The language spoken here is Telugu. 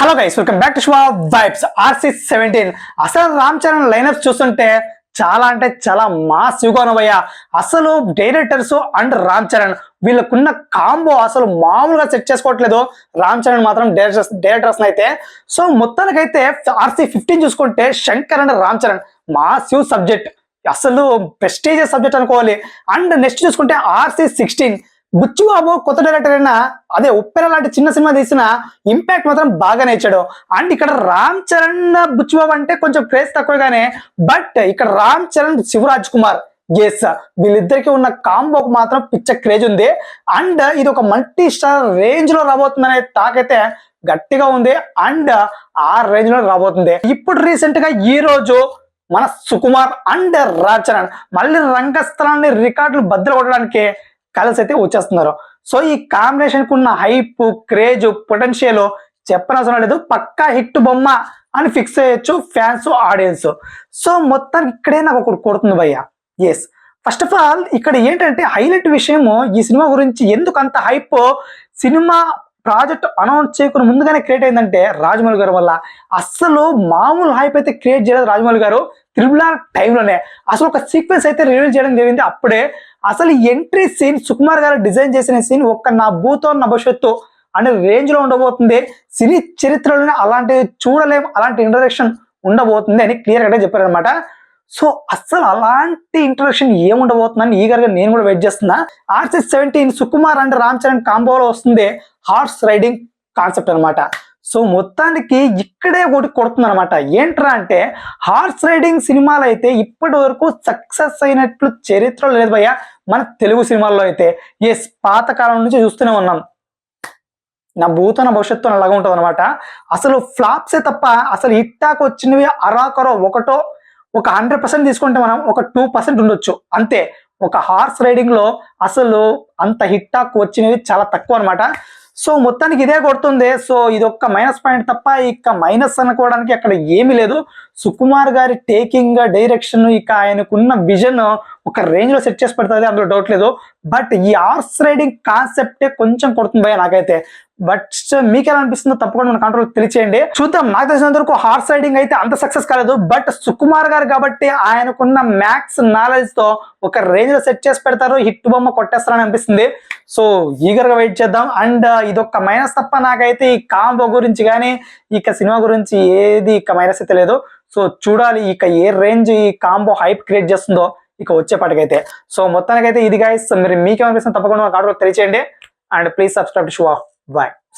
Hello guys welcome back to షువా vibes RC seventeen అసలు రామ్ చరణ్ లైనప్ చూస్తుంటే చాలా అంటే చాలా మాస్ యుగోనవయ్య అసలు డైరెక్టర్స్ అండ్ రామ్ చరణ్ వీళ్ళకున్న కాంబో అసలు మామూలుగా సెట్ చేసుకోవట్లేదు. రామ్ చరణ్ మాత్రం డైరెక్టర్స్ డైరెక్టర్స్ అయితే. సో మొత్తానికైతే ఆర్సీ ఫిఫ్టీన్ చూసుకుంటే Shankar and Ram Charan mass subject అసలు ప్రెస్టీజియస్ సబ్జెక్ట్ అనుకోవాలి. అండ్ నెక్స్ట్ చూసుకుంటే ఆర్సీ సిక్స్టీన్ బుచ్చిబాబు కొత్త డైరెక్టర్ అయినా అదే ఉప్పెన లాంటి చిన్న సినిమా తీసిన ఇంపాక్ట్ మాత్రం బాగానే ఇచ్చాడు అండ్ ఇక్కడ రామ్ చరణ్ బుచ్చిబాబు అంటే కొంచెం క్రేజ్ తక్కువగానే బట్ ఇక్కడ రామ్ చరణ్ శివరాజ్ కుమార్ ఎస్ వీళ్ళిద్దరికి ఉన్న కాంబోకు మాత్రం పిచ్చ క్రేజ్ ఉంది. అండ్ ఇది ఒక మల్టీ స్టార్ రేంజ్లో రాబోతుందనే తాకైతే గట్టిగా ఉంది. అండ్ ఆ రేంజ్లో రాబోతుంది. ఇప్పుడు రీసెంట్గా ఈ రోజు మన సుకుమార్ అండ్ రాజ్ చరణ్ మళ్ళీ రంగస్థలాన్ని రికార్డులు బద్దలు కొట్టడానికి కలిసి అయితే వచ్చేస్తున్నారు. సో ఈ కాంబినేషన్కు ఉన్న హైప్ క్రేజ్ పొటెన్షియల్ చెప్పనవసరం లేదు. పక్కా హిట్ బొమ్మ అని ఫిక్స్ చేయొచ్చు ఫ్యాన్స్ ఆడియన్స్. సో మొత్తానికి ఇక్కడే నాకు ఒకటి కొడుతుంది భయ్య. ఎస్ ఫస్ట్ ఆఫ్ ఆల్ ఇక్కడ ఏంటంటే హైలైట్ విషయము ఈ సినిమా గురించి ఎందుకు అంత హైప్? సినిమా ప్రాజెక్ట్ అనౌన్స్ చేయకుండా ముందుగానే క్రియేట్ అయిందంటే రాజమౌళి గారి వల్ల. అస్సలు మామూలు హైప్ అయితే క్రియేట్ చేయలేదు రాజమౌళి గారు. త్రిబుల్ ఆర్ టైంలోనే అసలు ఒక సీక్వెన్స్ అయితే రిలీజ్ చేయడం జరిగింది అప్పుడే. అసలు ఎంట్రీ సీన్ సుకుమార్ గారు డిజైన్ చేసిన సీన్ ఒక్క నా భూతో నా భవిష్యత్తు అనే రేంజ్లో ఉండబోతుంది. సినీ చరిత్రలోనే అలాంటివి చూడలేం అలాంటి ఇంట్రడక్షన్ ఉండబోతుంది అని క్లియర్గా చెప్పారనమాట సో అస్సలు అలాంటి ఇంట్రొడక్షన్ ఏముండబోతుందని ఈగర్గా నేను కూడా వెయిట్ చేస్తున్నా. RC's seventeen Sukumar and Ram Charan కాంబోలో వస్తుంది హార్స్ రైడింగ్ కాన్సెప్ట్ అనమాట సో మొత్తానికి ఇక్కడే ఒకటి కొడుతుంది అనమాట ఏంట్రా అంటే హార్స్ రైడింగ్ సినిమాలు అయితే ఇప్పటి వరకు సక్సెస్ అయినట్లు చరిత్ర లేదు భయ్య. మన తెలుగు సినిమాల్లో అయితే ఎస్ పాతకాలం నుంచి చూస్తూనే ఉన్నాం. నా భూత నా భవిష్యత్తు అలాగా ఉంటుంది అనమాట అసలు ఫ్లాప్సే తప్ప అసలు ఇట్టాకు వచ్చినవి అరాకరో ఒకటో ఒక హండ్రెడ్ పర్సెంట్ తీసుకుంటే మనం ఒక టూ పర్సెంట్ ఉండొచ్చు. అంతే. ఒక హార్స్ రైడింగ్లో అసలు అంత హిట్టాక్ వచ్చినవి చాలా తక్కువ అనమాట సో మొత్తానికి ఇదే కొడుతుంది. సో ఇది ఒక్క మైనస్ పాయింట్ తప్ప ఇక మైనస్ అనుకోవడానికి అక్కడ ఏమీ లేదు. సుకుమార్ గారి టేకింగ్ డైరెక్షన్ ఇక ఆయనకున్న విజన్ ఒక రేంజ్లో సెట్ చేసి పెడుతుంది అందులో డౌట్ లేదు. బట్ ఈ హార్స్ రైడింగ్ కాన్సెప్టే కొంచెం కొడుతుంది భయ నాకైతే. బట్ మీకు ఎలా అనిపిస్తుందో తప్పకుండా మన కంట్రోల్ తెలియచేయండి. చూద్దాం నాకు తెలిసినంత వరకు హార్స్ రైడింగ్ అయితే అంత సక్సెస్ కాలేదు. బట్ సుకుమార్ గారు కాబట్టి ఆయనకున్న మ్యాథ్స్ నాలెడ్జ్తో ఒక రేంజ్లో సెట్ చేసి పెడతారు. హిట్ బొమ్మ కొట్టేస్తారని అనిపిస్తుంది. సో ఈగర్గా వెయిట్ చేద్దాం. అండ్ uh, ఇదొక మైనస్ తప్ప నాకైతే ఈ కాంబో గురించి కానీ ఇక సినిమా గురించి ఏది ఇక మైనస్ అయితే లేదు. సో చూడాలి ఇక ఏ రేంజ్ ఈ కాంబో హైప్ క్రియేట్ చేస్తుందో ఇక వచ్చేపాటికైతే సో మొత్తానికైతే ఇది గైస్ మీరు మీకేమనిపిస్తుంది తప్పకుండా నాకు ఆర్డర్ తెలియచేయండి. And please subscribe to show Bye.